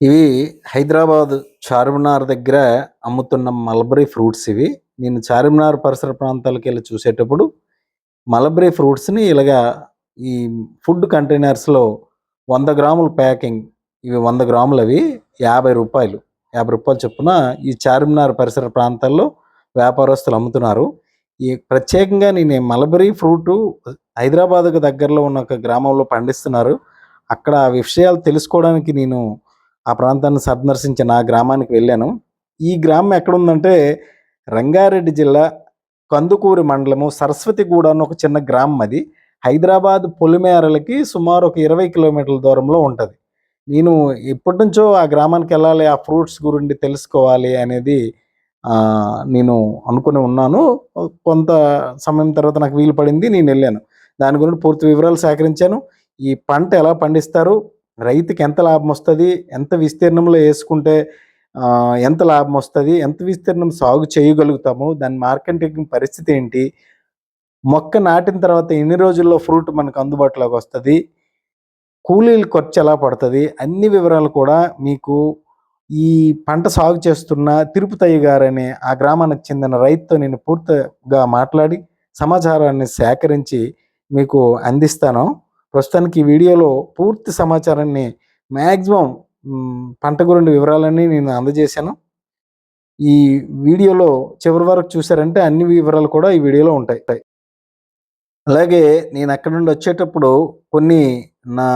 ఇవి హైదరాబాద్ చార్మినార్ దగ్గర అమ్ముతున్న మలబరీ ఫ్రూట్స్ ఇవి. నేను చార్మినార్ పరిసర ప్రాంతాలకు వెళ్ళి చూసేటప్పుడు మలబరీ ఫ్రూట్స్ని ఇలాగా ఈ ఫుడ్ కంటైనర్స్లో వంద గ్రాముల ప్యాకింగ్ ఇవి వంద గ్రాములు అవి యాభై రూపాయలు. యాభై రూపాయలు చొప్పున ఈ చార్మినార్ పరిసర ప్రాంతాల్లో వ్యాపారస్తులు అమ్ముతున్నారు. ఈ ప్రత్యేకంగా నేను మలబరీ ఫ్రూట్ హైదరాబాద్కు దగ్గరలో ఉన్న ఒక గ్రామంలో పండిస్తున్నారు. అక్కడ ఆ విషయాలు తెలుసుకోవడానికి నేను ఆ ప్రాంతాన్ని సందర్శించిన ఆ గ్రామానికి వెళ్ళాను. ఈ గ్రామం ఎక్కడుందంటే రంగారెడ్డి జిల్లా కందుకూరు మండలము సరస్వతిగూడ అని ఒక చిన్న గ్రామం అది. హైదరాబాద్ పొలిమేరలకి సుమారు ఒక ఇరవై కిలోమీటర్ల దూరంలో ఉంటుంది. నేను ఎప్పటి నుంచో ఆ గ్రామానికి వెళ్ళాలి ఆ ఫ్రూట్స్ గురించి తెలుసుకోవాలి అనేది నేను అనుకుని ఉన్నాను. కొంత సమయం తర్వాత నాకు వీలు పడింది నేను వెళ్ళాను. దాని గురించి పూర్తి వివరాలు సేకరించాను. ఈ పంట ఎలా పండిస్తారు రైతుకి ఎంత లాభం వస్తుంది ఎంత విస్తీర్ణంలో వేసుకుంటే ఎంత లాభం వస్తుంది ఎంత విస్తీర్ణం సాగు చేయగలుగుతాము దాని మార్కెటింగ్ పరిస్థితి ఏంటి మొక్క నాటిన తర్వాత ఎన్ని రోజుల్లో ఫ్రూట్ మనకు అందుబాటులోకి వస్తుంది కూలీల ఖర్చు ఎలా పడుతుంది అన్ని వివరాలు కూడా మీకు ఈ పంట సాగు చేస్తున్న తిరుపతయ్య గారు అనే ఆ గ్రామానికి చెందిన రైతుతో నేను పూర్తిగా మాట్లాడి సమాచారాన్ని సేకరించి మీకు అందిస్తాను. ప్రస్తుతానికి ఈ వీడియోలో పూర్తి సమాచారాన్ని మ్యాక్సిమం పంట గురించి వివరాలన్నీ నేను అందజేశాను. ఈ వీడియోలో చివరి వరకు చూసారంటే అన్ని వివరాలు కూడా ఈ వీడియోలో ఉంటాయి. అలాగే నేను అక్కడ నుండి వచ్చేటప్పుడు కొన్ని నా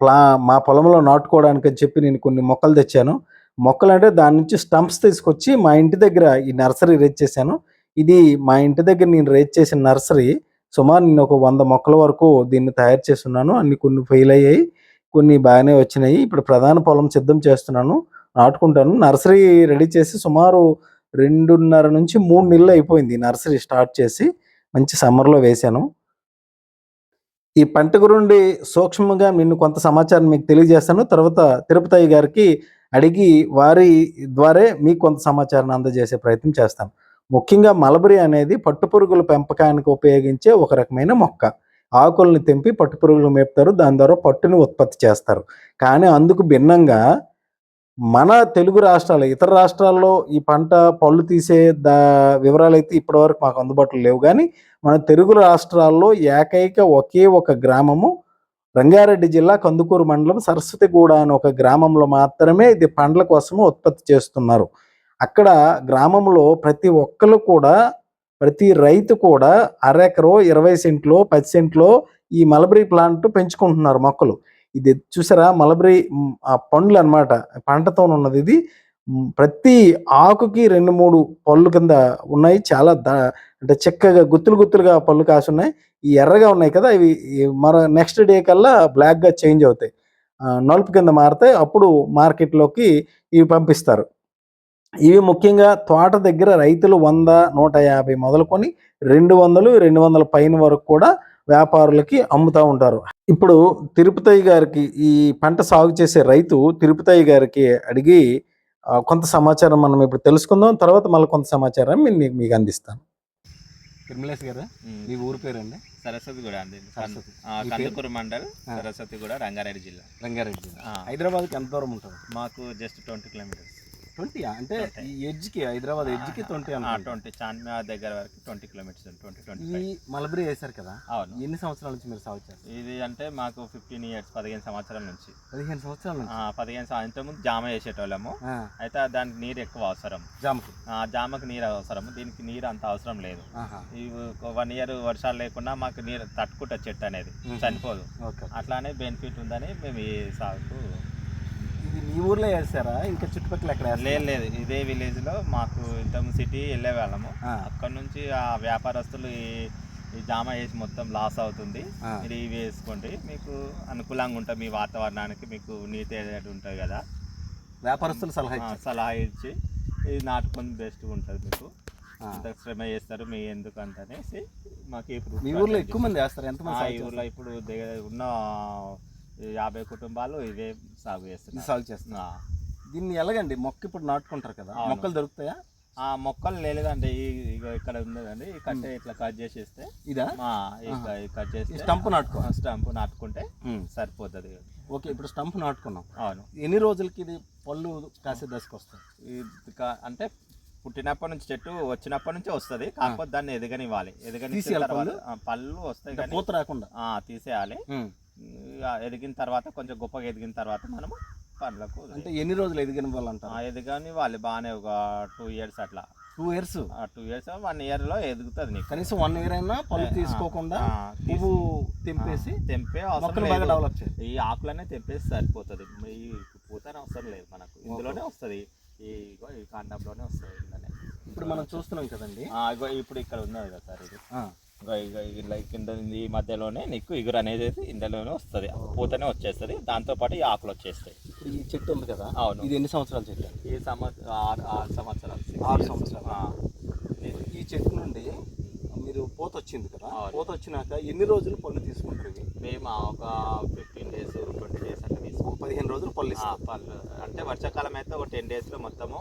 ప్లా మా పొలంలో నాటుకోవడానికి అని చెప్పి నేను కొన్ని మొక్కలు తెచ్చాను. మొక్కలు అంటే దాని నుంచి స్టంప్స్ తీసుకొచ్చి మా ఇంటి దగ్గర ఈ నర్సరీ రేట్ చేశాను. ఇది మా ఇంటి దగ్గర నేను రేట్ చేసిన నర్సరీ. సుమారు నేను ఒక వంద మొక్కల వరకు దీన్ని తయారు చేస్తున్నాను. అన్ని కొన్ని ఫెయిల్ అయ్యాయి. కొన్ని బాగానే వచ్చినాయి. ఇప్పుడు ప్రధాన పొలం సిద్ధం చేస్తున్నాను. నాటుకుంటాను. నర్సరీ రెడీ చేసి సుమారు రెండున్నర నుంచి మూడు నెలలు అయిపోయింది నర్సరీ స్టార్ట్ చేసి. మంచి సమ్మర్లో వేశాను. ఈ పంట గురించి సూక్ష్మంగా నిన్ను కొంత సమాచారం మీకు తెలియజేస్తాను. తర్వాత తిరుపతి గారికి అడిగి వారి ద్వారా మీకు కొంత సమాచారాన్ని అందజేసే ప్రయత్నం చేస్తాను. ముఖ్యంగా మలబరీ అనేది పట్టుపురుగుల పెంపకానికి ఉపయోగించే ఒక రకమైన మొక్క. ఆకుల్ని తెంపి పట్టుపురుగులు మేపుతారు. దాని ద్వారా పట్టుని ఉత్పత్తి చేస్తారు. కానీ అందుకు భిన్నంగా మన తెలుగు రాష్ట్రాలు ఇతర రాష్ట్రాల్లో ఈ పంట పళ్ళు తీసే దా వివరాలు అయితే ఇప్పటివరకు మాకు అందుబాటులో లేవు. కానీ మన తెలుగు రాష్ట్రాల్లో ఏకైక ఒకే ఒక గ్రామము రంగారెడ్డి జిల్లా కందుకూరు మండలం సరస్వతిగూడ అని ఒక గ్రామంలో మాత్రమే ఇది పండ్ల కోసము ఉత్పత్తి చేస్తున్నారు. అక్కడ గ్రామంలో ప్రతి ఒక్కరు కూడా ప్రతి రైతు కూడా అరెకరో ఇరవై సెంట్లో పది సెంట్లో ఈ మలబరీ ప్లాంట్ పెంచుకుంటున్నారు మొక్కలు. ఇది చూసారా? మలబరీ ఆ పండ్లు అనమాట పంటతో ఉన్నది ఇది ప్రతి ఆకుకి రెండు మూడు పళ్ళు కింద ఉన్నాయి. చాలా దా అంటే చక్కగా గుత్తులు గుత్తులుగా పళ్ళు కాసి ఉన్నాయి ఈ ఎర్రగా ఉన్నాయి కదా ఇవి మరో నెక్స్ట్ డే కల్లా బ్లాక్గా చేంజ్ అవుతాయి. నలుపు కింద మారితే అప్పుడు మార్కెట్లోకి ఇవి పంపిస్తారు. ఇవి ముఖ్యంగా తోట దగ్గర రైతులు వంద నూట యాభై మొదలుకొని రెండు వందలు రెండు వందల పైన వరకు కూడా వ్యాపారులకి అమ్ముతూ ఉంటారు ఇప్పుడు తిరుపతయ్య గారికి ఈ పంట సాగు చేసే రైతు తిరుపతయ్య గారికి అడిగి ఆ, కొంత సమాచారం మనం ఇప్పుడు తెలుసుకుందాం తర్వాత మళ్ళీ కొంత సమాచారం మీకు మీకు అందిస్తాను తిరుమలేష్ గారు. మీ ఊరు సరస్వతి కూడా అండి సరస్వతి. ఆ, మీ పేరు? కందుకూరు మండల్. సరస్వతి కూడా రంగారెడ్డి జిల్లా రంగారెడ్డి ఆ. హైదరాబాద్కి ఎంత దూరం ఉంటుంది మాకు జస్ట్ ట్వంటీ కిలోమీటర్స్ ట్వంటీ అంటే. ఈ ఎడ్జ్కి హైదరాబాద్ ఎడ్జ్కి ట్వంటీ ట్వంటీ. చార్మినార్ దగ్గర వరకు ట్వంటీ కిలోమీటర్స్ ట్వంటీ ట్వంటీ ఈ మలబరీ వేశారు కదా? అవును. ఎన్ని సంవత్సరాల నుంచి మీరు సాగు చేస్తారు? ఇది అంటే మాకు ఫిఫ్టీన్ ఇయర్స్ పదిహేను సంవత్సరాల నుంచి. పదిహేను సంవత్సరాల నుంచి? పదిహేను సంవత్సరాల ఇంతకుముందు జామ వేసేటోళ్ళము. ఆ, అయితే దానికి నీరు ఎక్కువ అవసరం. జామకి? ఆ, జామకు నీరు అవసరం దీనికి నీరు అంత అవసరం లేదు. ఈ వన్ ఇయర్ వర్షాలు లేకుండా మాకు నీరు తట్టుకుంటుంది చెట్టు అనేది. చనిపోదు. ఓకే. అట్లానే బెనిఫిట్ ఉందని మేము ఈ సాగుకు ఇది మీ ఊర్లో వేస్తారా? ఇంకా చుట్టుపక్కల ఎక్కడ? లేదు లేదు. ఇదే విలేజ్లో మాకు ఇంత సిటీ వెళ్ళే వాళ్ళము. అక్కడ నుంచి ఆ వ్యాపారస్తులు ఈ జామ వేసి మొత్తం లాస్ అవుతుంది. మీరు ఇవి వేసుకోండి. మీకు అనుకూలంగా ఉంటుంది మీ వాతావరణానికి మీకు నీతి ఏదైతే ఉంటుంది కదా. వ్యాపారస్తులు సలహా సలహా ఇచ్చి ఇది నాటుకొని బెస్ట్గా ఉంటుంది మీకు. ఇంత శ్రమ చేస్తారు మీ ఎందుకు అంతనేసి మాకు ఈ fruit మీ ఊర్లో ఎక్కువ మంది వేస్తారు. ఎంతమంది ఈ ఊర్లో ఇప్పుడు దగ్గర ఉన్న యాభై కుటుంబాలు ఇవే సాగు ఇది చేస్తున్నారు సాగు చేస్తున్నారు. ఆ. దీన్ని ఎలాగండి? మొక్క ఇప్పుడు నాటుకుంటారు కదా. మొక్కలు దొరుకుతాయా? ఆ మొక్కలు లేదండి ఇక్కడ ఉన్నదండి ఈ కట్టే ఇట్లా కట్ చేసేస్తే ఇదా? కట్ ఈ చేస్తే స్టంప్ నాటుకో? స్టంప్ నాటుకుంటే సరిపోతుంది. ఓకే ఇప్పుడు స్టంప్ నాటుకున్నాం. అవును. ఎన్ని రోజులకి ఇది పళ్ళు కాసే దశకు వస్తాయి ఇది కా- అంటే పుట్టినప్పటి నుంచి చెట్టు వచ్చినప్పటి నుంచి వస్తుంది. కాకపోతే దాన్ని ఎదగనివ్వాలి. ఎదగని పళ్ళు? వస్తాయి పూత రాకుండా? ఆ, తీసేయాలి. ఎదిగిన తర్వాత కొంచెం గొప్పగా ఎదిగిన తర్వాత మనము పండ్లకు అంటే ఎన్ని రోజులు ఎదిగిన వాళ్ళు అంటారు ఎదగని వాళ్ళు బాగానే ఒక టూ ఇయర్స్ అట్లా. Two years? Two years one ఇయర్లో ఎదుగుతుంది నీకు. కనీసం వన్ ఇయర్ అయినా పళ్ళు తీసుకోకుండా పువ్వు తెంపేసి తెంపే అవసరం ఈ ఆకులనే తెంపేసి సరిపోతుంది. ఈ పూతనే అవసరం లేదు మనకు. ఇందులోనే వస్తుంది. ఈ ఈ కాండంలోనే వస్తుంది. ఇప్పుడు మనం చూస్తున్నాం కదండి. ఇప్పుడు ఇక్కడ ఉన్నది కదా సార్ ఇది. ఇలా కింద ఈ మధ్యలోనే నీకు ఇగురు అనేది ఇందులోనే వస్తుంది. పూతనే వచ్చేస్తుంది. దాంతో పాటు ఈ ఆకులు వచ్చేస్తాయి. ఈ చెట్టు ఉంది కదా? అవును. ఇది ఎన్ని సంవత్సరాల చెట్టు? ఈ సంవత్సరం ఆరు ఆరు సంవత్సరాలు. ఆరు. సంవత్సరాలు. ఈ చెట్టు నుండి మీరు పూత వచ్చింది కదా. పూత వచ్చినాక ఎన్ని రోజులు పళ్ళు తీసుకుంటారు ఇవి? మేము ఒక ఫిఫ్టీన్ డేస్ ట్వంటీ డేస్ అట్లా తీసుకుంటాం పదిహేను రోజులు పళ్ళు పళ్ళు. అంటే వర్షాకాలం అయితే ఒక టెన్ డేస్లో మొత్తము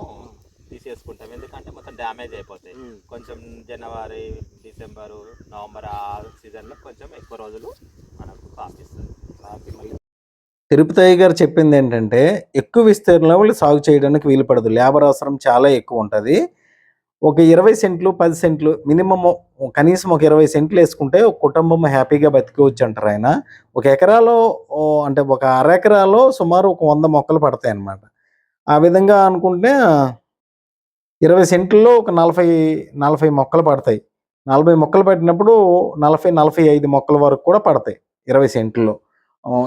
తీసేసుకుంటాం. ఎందుకంటే మొత్తం డ్యామేజ్ అయిపోతాయి. కొంచెం జనవరి డిసెంబరు నవంబర్ ఆ సీజన్లో కొంచెం ఎక్కువ రోజులు మనకు కాపిస్తుంది. కాపీ మళ్ళీ తిరుపతి గారు చెప్పింది ఏంటంటే ఎక్కువ విస్తీర్ణంలో సాగు చేయడానికి వీలు పడదు. లేబర్ అవసరం చాలా ఎక్కువ ఉంటుంది. ఒక ఇరవై సెంట్లు పది సెంట్లు మినిమం కనీసం ఒక ఇరవై సెంట్లు వేసుకుంటే ఒక కుటుంబం హ్యాపీగా బతికోవచ్చు అంటారు ఆయన. ఒక ఎకరాలో అంటే ఒక అర ఎకరాలో సుమారు ఒక వంద మొక్కలు పడతాయి అన్నమాట ఆ విధంగా అనుకుంటే ఇరవై సెంట్లలో ఒక నలభై నలభై మొక్కలు పడతాయి. నలభై మొక్కలు పట్టినప్పుడు నలభై నలభై ఐదు మొక్కల వరకు కూడా పడతాయి ఇరవై సెంట్లలో.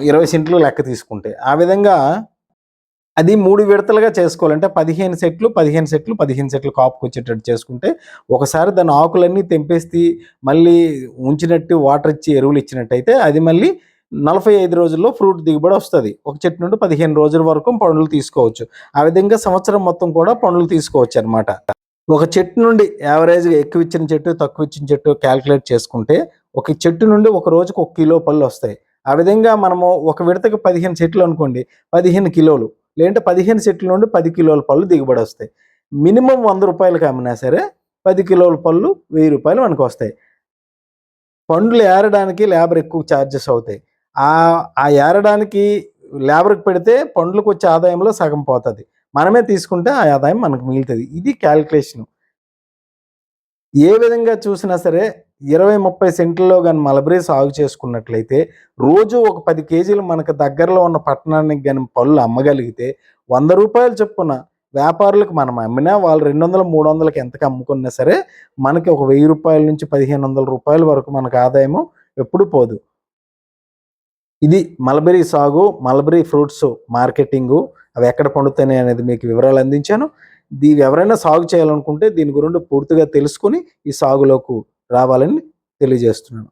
ఇరవై సెంట్లు లెక్క తీసుకుంటే. ఆ విధంగా అది మూడు విడతలుగా చేసుకోవాలంటే పదిహేను సెట్లు పదిహేను సెట్లు పదిహేను సెట్లు కాపుకి వచ్చేటట్టు చేసుకుంటే ఒకసారి దాని ఆకులన్నీ తెంపేసి మళ్ళీ ఉంచినట్టు వాటర్ ఇచ్చి ఎరువులు ఇచ్చినట్టయితే అది మళ్ళీ నలభై ఐదు రోజుల్లో ఫ్రూట్ దిగుబడి వస్తుంది. ఒక చెట్టు నుండి పదిహేను రోజుల వరకు పండ్లు తీసుకోవచ్చు. ఆ విధంగా సంవత్సరం మొత్తం కూడా పండ్లు తీసుకోవచ్చు అనమాట ఒక చెట్టు నుండి యావరేజ్గా ఎక్కువ ఇచ్చిన చెట్టు తక్కువ ఇచ్చిన చెట్టు క్యాలిక్యులేట్ చేసుకుంటే ఒక చెట్టు నుండి ఒక రోజుకు ఒక కిలో పళ్ళు వస్తాయి. ఆ విధంగా మనము ఒక విడతకు పదిహేను చెట్లు అనుకోండి పదిహేను కిలోలు లేదంటే పదిహేను చెట్ల నుండి పది కిలోల పళ్ళు దిగుబడి వస్తాయి. మినిమం వంద రూపాయలకి అమ్మినా సరే పది కిలోల పళ్ళు వెయ్యి రూపాయలు మనకు వస్తాయి. పండ్లు ఏరడానికి లేబర్ ఎక్కువ ఛార్జెస్ అవుతాయి. ఆ ఆ ఏరడానికి లేబర్కి పెడితే పండ్లకు వచ్చే ఆదాయంలో సగం పోతుంది. మనమే తీసుకుంటే ఆ ఆదాయం మనకు మిగులుతుంది. ఇది క్యాలిక్యులేషన్ ఏ విధంగా చూసినా సరే ఇరవై ముప్పై సెంట్లలో కానీ మలబరీ సాగు చేసుకున్నట్లయితే రోజు ఒక పది కేజీలు మనకు దగ్గరలో ఉన్న పట్టణానికి కానీ పళ్ళు అమ్మగలిగితే వంద రూపాయలు చొప్పున వ్యాపారులకు మనం అమ్మినా వాళ్ళు రెండు వందలు మూడు వందలకి ఎంతకు అమ్ముకున్నా సరే మనకి ఒక వెయ్యి రూపాయల నుంచి పదిహేను వందల రూపాయల వరకు మనకు ఆదాయము ఎప్పుడు పోదు. ఇది మల్బెరీ సాగు మల్బెరీ ఫ్రూట్స్ మార్కెటింగు. అవి ఎక్కడ పండుతాయి అనేది మీకు వివరాలు అందించాను. దీని ఎవరైనా సాగు చేయాలనుకుంటే దీని గురించి పూర్తిగా తెలుసుకుని ఈ సాగులోకి రావాలని తెలియజేస్తున్నాను.